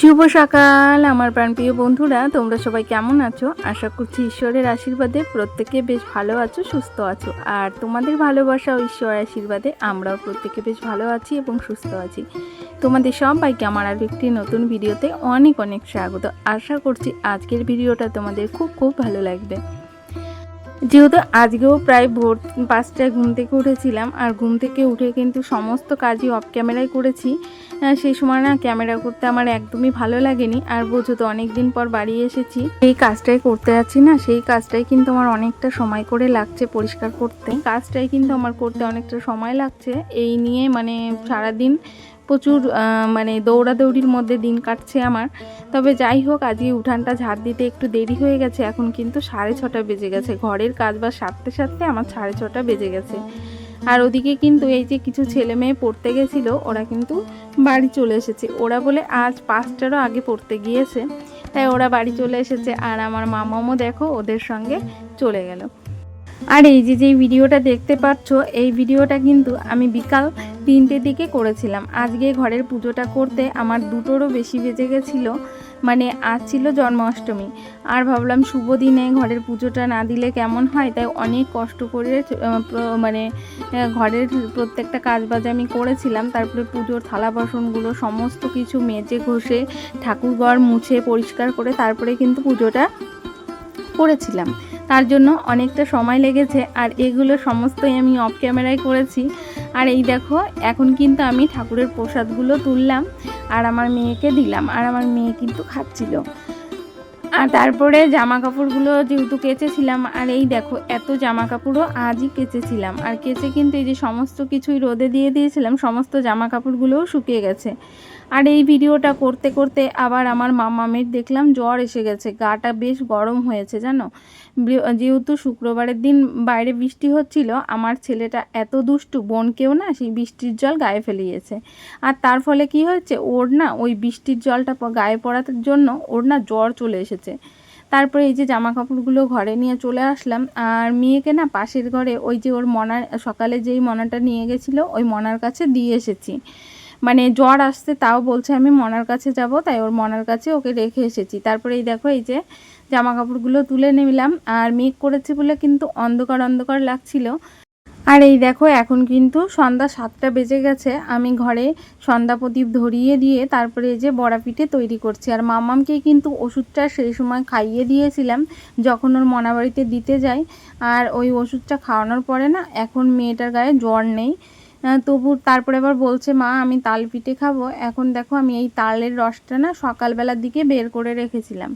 শুভ সকাল, আমার প্রাণপ্রিয় বন্ধুরা, তোমরা সবাই কেমন আছো? আশা করছি ঈশ্বরের আশীর্বাদে প্রত্যেকে বেশ ভালো আছো, সুস্থ আছো। আর তোমাদের ভালোবাসা ও ঈশ্বরের আশীর্বাদে আমরাও প্রত্যেকে বেশ ভালো আছি এবং সুস্থ আছি। তোমাদের সবাইকে আমার আর একটি নতুন ভিডিওতে অনেক অনেক স্বাগত। আশা করছি আজকের ভিডিওটা তোমাদের খুব খুব ভালো লাগবে। যেহেতু আজকেও প্রায় ভোর পাঁচটায় ঘুম থেকে উঠেছিলাম, আর ঘুম থেকে উঠে কিন্তু সমস্ত কাজই অফ ক্যামেরায় করেছি। সেই সময় না ক্যামেরা করতে আমার একদমই ভালো লাগেনি, আর বোঝো তো অনেক দিন পর বাড়ি এসেছি। এই কাজটাই করতে যাচ্ছি না, সেই কাজটাই কিন্তু আমার অনেকটা সময় করে লাগছে পরিষ্কার করতে। কাজটাই কিন্তু আমার করতে অনেকটা সময় লাগছে। এই নিয়ে মানে সারাদিন প্রচুর মানে দৌড়াদৌড়ির মধ্যে দিন কাটছে আমার। তবে যাই হোক, আজকে উঠানটা ঝাড় দিতে একটু দেরি হয়ে গেছে। এখন কিন্তু সাড়ে ছটা বেজে গেছে। ঘরের কাজ বা সারতে সারতে আমার সাড়ে ছটা বেজে গেছে। আর ওদিকে কিন্তু এই যে কিছু ছেলে মেয়ে পড়তে গেছিল, ওরা কিন্তু বাড়ি চলে এসেছে। ওরা বলে আজ পাঁচটারও আগে পড়তে গিয়েছে। তাই ওরা বাড়ি চলে এসেছে। আর আমার মামামও দেখো, ওদের সঙ্গে চলে গেল। আর এই যে যে ভিডিওটা দেখতে পাচ্ছ, এই ভিডিওটা কিন্তু আমি বিকাল তিনটের দিকে করেছিলাম। আজকে ঘরের পুজোটা করতে আমার দুটোরও বেশি বেজে গেছিল মানে আজ ছিল জন্মাষ্টমী। আর ভাবলাম শুভ দিনে ঘরের পুজোটা না দিলে কেমন হয়? তাই অনেক কষ্ট করে মানে ঘরের প্রত্যেকটা কাজ বাজ আমি করেছিলাম। তারপরে পুজোর থালা বাসনগুলো সমস্ত কিছু মেজে ঘষে ঠাকুরঘর মুছে পরিষ্কার করে তারপরে কিন্তু পুজোটা করেছিলাম। তার জন্য অনেকটা সময় লেগেছে। আর এগুলো সমস্তই আমি অফ ক্যামেরায় করেছি। আর এই দেখো, এখন কিন্তু আমি ঠাকুরের প্রসাদগুলো তুললাম আর আমার মেয়েকে দিলাম আর আমার মেয়ে কিন্তু খাচ্ছিল। আর তারপরে জামা কাপড়গুলো যেহেতু কেচেছিলাম আর এই দেখো, এত জামা কাপড়ও আজই কেচেছিলাম। আর কেচে কিন্তু এই যে সমস্ত কিছুই রোদে দিয়ে দিয়েছিলাম, সমস্ত জামা কাপড়গুলোও শুকিয়ে গেছে। আর এই ভিডিওটা করতে করতে আবার আমার মামামের দেখলাম জ্বর এসে গেছে, গাটা বেশ গরম হয়েছে জানো? যেহেতু শুক্রবারের দিন বাইরে বৃষ্টি হচ্ছিল, আমার ছেলেটা এত দুষ্টু, বোনকেও না সেই বৃষ্টির জল গায়ে ফেলিয়েছে আর তার ফলে কি হয়েছে, ওর না ওই বৃষ্টির জলটা গায়ে পড়ার জন্য ওর না জ্বর চলে এসেছে। তারপরে এই যে জামা কাপড়গুলো ঘরে নিয়ে চলে আসলাম, আর মেয়েকে না পাশের ঘরে ওই যে ওর মনার, সকালে যেই মনাটা নিয়ে গেছিল, ওই মনার কাছে দিয়ে এসেছি। মানে জ্বর আসছে, তাও বলছে আমি মনার কাছে যাব, তাই ওর মনার কাছে ওকে রেখে এসেছি। তারপরে এই দেখো, এই যে জামা কাপড়গুলো তুলে নিলাম আর মেঘ করেছে বলে কিন্তু অন্ধকার অন্ধকার লাগছিল। আর এই দেখো, এখন কিন্তু সন্ধ্যা সাতটা বেজে গেছে। আমি ঘরে সন্ধ্যা প্রদীপ ধরিয়ে দিয়ে তারপরে এই যে বড়া পিঠে তৈরি করছি। আর মামামকে কিন্তু ওষুধটা সেই সময় খাইয়ে দিয়েছিলাম যখন ওর মনাবাড়িতে দিতে যাই। আর ওই ওষুধটা খাওয়ানোর পরে না, এখন মেয়েটার গায়ে জ্বর নেই। তবু তারপরে আবার বলছে, মা, আমি তাল পিঠে খাব। এখন দেখো, আমি এই তালের রসটা না সকালবেলার দিকে বের করে রেখেছিলাম।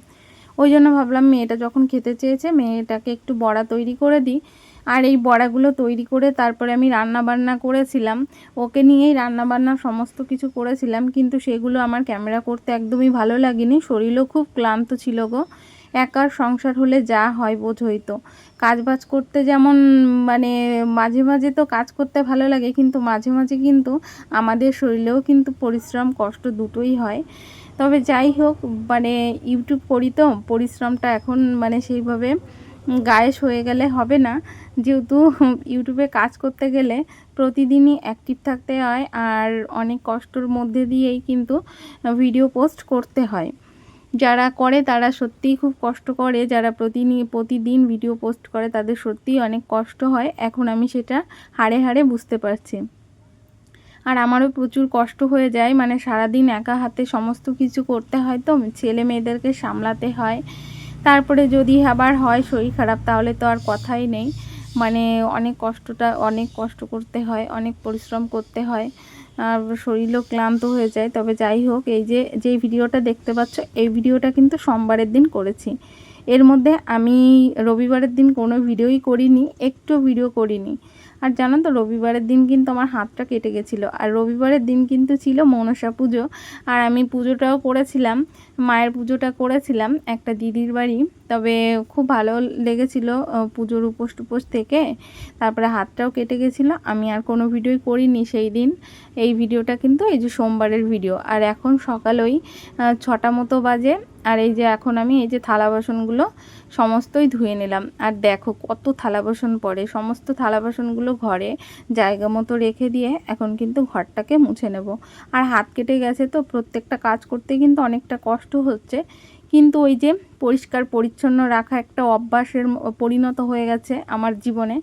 ওই জন্য ভাবলাম মেয়েটা যখন খেতে চেয়েছে, মেয়েটাকে একটু বড়া তৈরি করে দিই। আর এই বড়াগুলো তৈরি করে তারপরে আমি রান্না বান্না করেছিলাম। ওকে নিয়েই রান্না বান্না সমস্ত কিছু করেছিলাম, কিন্তু সেগুলো আমার ক্যামেরা করতে একদমই ভালো লাগেনি। শরীরও খুব ক্লান্ত ছিল গো। একার সংসার হলে যা হয় বোঝই তো। কাজ বাজ করতে যেমন মানে মাঝে মাঝে তো কাজ করতে ভালো লাগে, কিন্তু মাঝে মাঝে কিন্তু আমাদের শরীরেও কিন্তু পরিশ্রম, কষ্ট দুটোই হয়। তবে যাই হোক মানে ইউটিউব করি তো, পরিশ্রমটা এখন মানে সেইভাবে গায়ে হয়ে গেলে হবে না। যেহেতু ইউটিউবে কাজ করতে গেলে প্রতিদিনই অ্যাক্টিভ থাকতে হয় আর অনেক কষ্টর মধ্যে দিয়েই কিন্তু ভিডিও পোস্ট করতে হয়। যারা করে তারা সত্যিই খুব কষ্ট করে, যারা প্রতিদিন প্রতিদিন ভিডিও পোস্ট করে তাদের সত্যিই অনেক কষ্ট হয়। এখন আমি সেটা হাড়ে হাড়ে বুঝতে পারছি। আর আমারও প্রচুর কষ্ট হয়ে যায়। মানে সারাদিন একা হাতে সমস্ত কিছু করতে হয় তো, ছেলে মেয়েদেরকে সামলাতে হয়। তারপরে যদি আবার হয় শরীর খারাপ, তাহলে তো আর কথাই নেই। মানে অনেক কষ্টটা, অনেক কষ্ট করতে হয়, অনেক পরিশ্রম করতে হয়। আর শরীরও ক্লান্ত হয়ে যায়। তবে যাই হোক, এই যে যে ভিডিওটা দেখতে পাচ্ছ, এই ভিডিওটা কিন্তু সোমবারের দিন করেছি। এর মধ্যে আমি রবিবারের দিন কোনো ভিডিওই করিনি, একটু ভিডিও করিনি। আর জানো তো, রবিবারের দিন কিন্তু আমার হাতটা কেটে গেছিল। আর রবিবারের দিন কিন্তু ছিল মনসা পুজো। আর আমি পুজোটাও করেছিলাম, মায়ের পুজোটা করেছিলাম একটা দিদির বাড়ি। তবে খুব ভালো লেগেছিল পুজোর উপোস টুপোস থেকে। তারপরে হাতটাও কেটে গেছিল। আমি আর কোনো ভিডিওই করিনি সেই দিন। এই ভিডিওটা কিন্তু এই যে সোমবারের ভিডিও। আর এখন সকাল ওই ছটা মতো বাজে। আর এই যে এখন আমি এই যে থালা বাসনগুলো সমস্তই ধুয়ে নিলাম। আর দেখো কত থালা বাসন পড়ে। সমস্ত থালা বাসনগুলো ঘরে জায়গা মতো রেখে দিয়ে এখন কিন্তু ঘরটাকে মুছে নেব। আর হাত কেটে গেছে তো, প্রত্যেকটা কাজ করতে কিন্তু অনেকটা কষ্ট হচ্ছে। কিন্তু ওই যে পরিষ্কার পরিচ্ছন্ন রাখা একটা অভ্যাসের পরিণত হয়ে গেছে আমার জীবনে।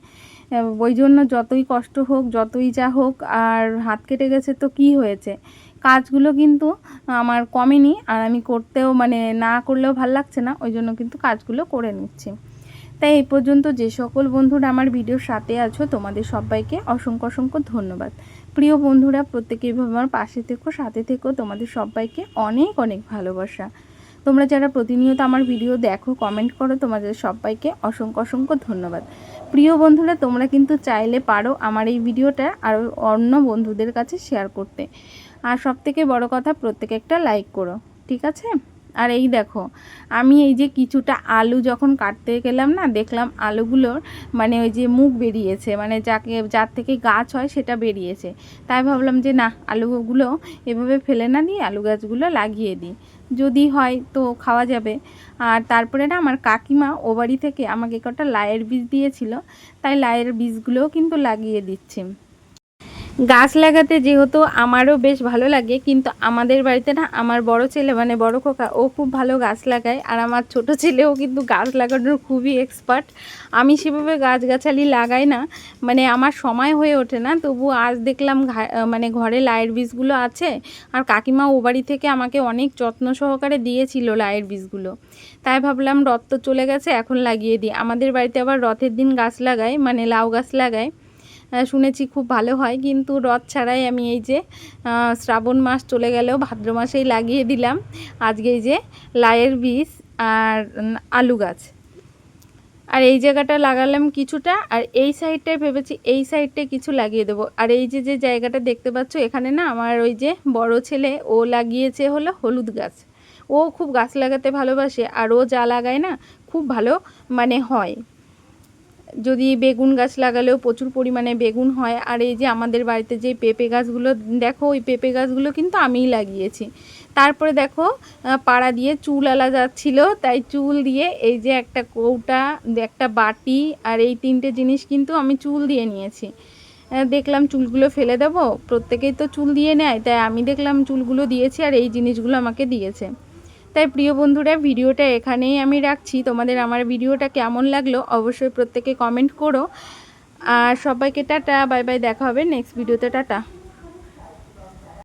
ওই জন্য যতই কষ্ট হোক, যতই যা হোক, আর হাত কেটে গেছে তো কি হয়েছে? কাজগুলো কিন্তু আমার কমেনি আর আমি করতেও মানে না করলেও ভালো লাগছে না, ওই জন্য কিন্তু কাজগুলো করে নিচ্ছি। তাই এই পর্যন্ত যে সকল বন্ধুরা আমার ভিডিওর সাথে আছো, তোমাদের সবাইকে অসংখ্য অসংখ্য ধন্যবাদ। প্রিয় বন্ধুরা, প্রত্যেকে আমার পাশে থেকো, সাথে থেকো, তোমাদের সবাইকে অনেক অনেক ভালোবাসা। তোমরা যারা প্রতিনিয়ত আমার ভিডিও দেখো, কমেন্ট করো, তোমাদের সবাইকে অসংখ্য অসংখ্য ধন্যবাদ। প্রিয় বন্ধুরা, তোমরা কিন্তু চাইলে পারো আমার এই ভিডিওটা আরও অন্য বন্ধুদের কাছে শেয়ার করতে। আর সব থেকে বড় কথা প্রত্যেকে একটা লাইক করো, ঠিক আছে? আর এই দেখো, আমি এই যে কিছুটা আলু যখন কাটতে গেলাম না, দেখলাম আলুগুলোর মানে ওই যে মুখ বেরিয়েছে মানে যাকে, যার থেকে গাছ হয় সেটা বেরিয়েছে। তাই ভাবলাম যে না, আলুগুলো এভাবে ফেলে না দিয়ে আলু গাছগুলো লাগিয়ে দিই। যদি হয় তো খাওয়া যাবে। আর তারপরে না, আমার কাকিমা ও বাড়ি থেকে আমাকে কটা লায়ের বীজ দিয়েছিল, তাই লায়ের বীজগুলোও কিন্তু লাগিয়ে দিচ্ছি। গাছ লাগাতে যেহেতু আমারও বেশ ভালো লাগে, কিন্তু আমাদের বাড়িতে না আমার বড় ছেলে মানে বড় খোকা, ও খুব ভালো গাছ লাগায়। আর আমার ছোট ছেলেও কিন্তু গাছ লাগানোর খুবই এক্সপার্ট আমি সেভাবে গাছগাছালি লাগাই না মানে আমার সময় হয়ে ওঠে না। তবু আজ দেখলাম মানে ঘরে লাইয়ের বীজগুলো আছে, আর কাকিমা ও বাড়ি থেকে আমাকে অনেক যত্ন সহকারে দিয়েছিল লাইয়ের বীজগুলো। তাই ভাবলাম রথ তো চলে গেছে, এখন লাগিয়ে দিই। আমাদের বাড়িতে আবার রথের দিন গাছ লাগায় মানে লাউ গাছ লাগায়। শুনেছি খুব ভালো হয়, কিন্তু রথ ছাড়াই আমি এই যে শ্রাবণ মাস চলে গেলেও ভাদ্র মাসেই লাগিয়ে দিলাম। আজকে এই যে লায়ের বীজ আর আলু গাছ। আর এই জায়গাটা লাগালাম কিছুটা, আর এই সাইডটায় ভেবেছি এই সাইডটায় কিছু লাগিয়ে দেবো। আর এই যে যে জায়গাটা দেখতে পাচ্ছ, এখানে না আমার ওই যে বড় ছেলে, ও লাগিয়েছে হলো হলুদ গাছ। ও খুব গাছ লাগাতে ভালোবাসে, আর ও যা লাগায় না, খুব ভালো মানে হয়। যদি বেগুন গাছ লাগালেও প্রচুর পরিমাণে বেগুন হয়, আর এই যে আমাদের বাড়িতে যে পেঁপে গাছগুলো, দেখো ওই পেঁপে গাছগুলো কিন্তু আমিই লাগিয়েছি। তারপরে দেখো পাড়া দিয়ে চুল আলা যাচ্ছিল, তাই চুল দিয়ে এই যে একটা কৌটা, একটা বাটি, আর এই তিনটে জিনিস কিন্তু আমি চুল দিয়ে নিয়েছি। দেখলাম চুলগুলো ফেলে দেবো, প্রত্যেকেই তো চুল দিয়ে নেয়, তাই আমি দেখলাম চুলগুলো দিয়েছি, আর এই জিনিসগুলো আমাকে দিয়েছে। তাই প্রিয় বন্ধুরা, ভিডিওটা এখানেই আমি রাখছি। তোমাদের আমার ভিডিওটা কেমন লাগল অবশ্যই প্রত্যেকে কমেন্ট করো। আর সবাইকে টাটা, বাই বাই, দেখা হবে নেক্সট ভিডিওতে টাটা।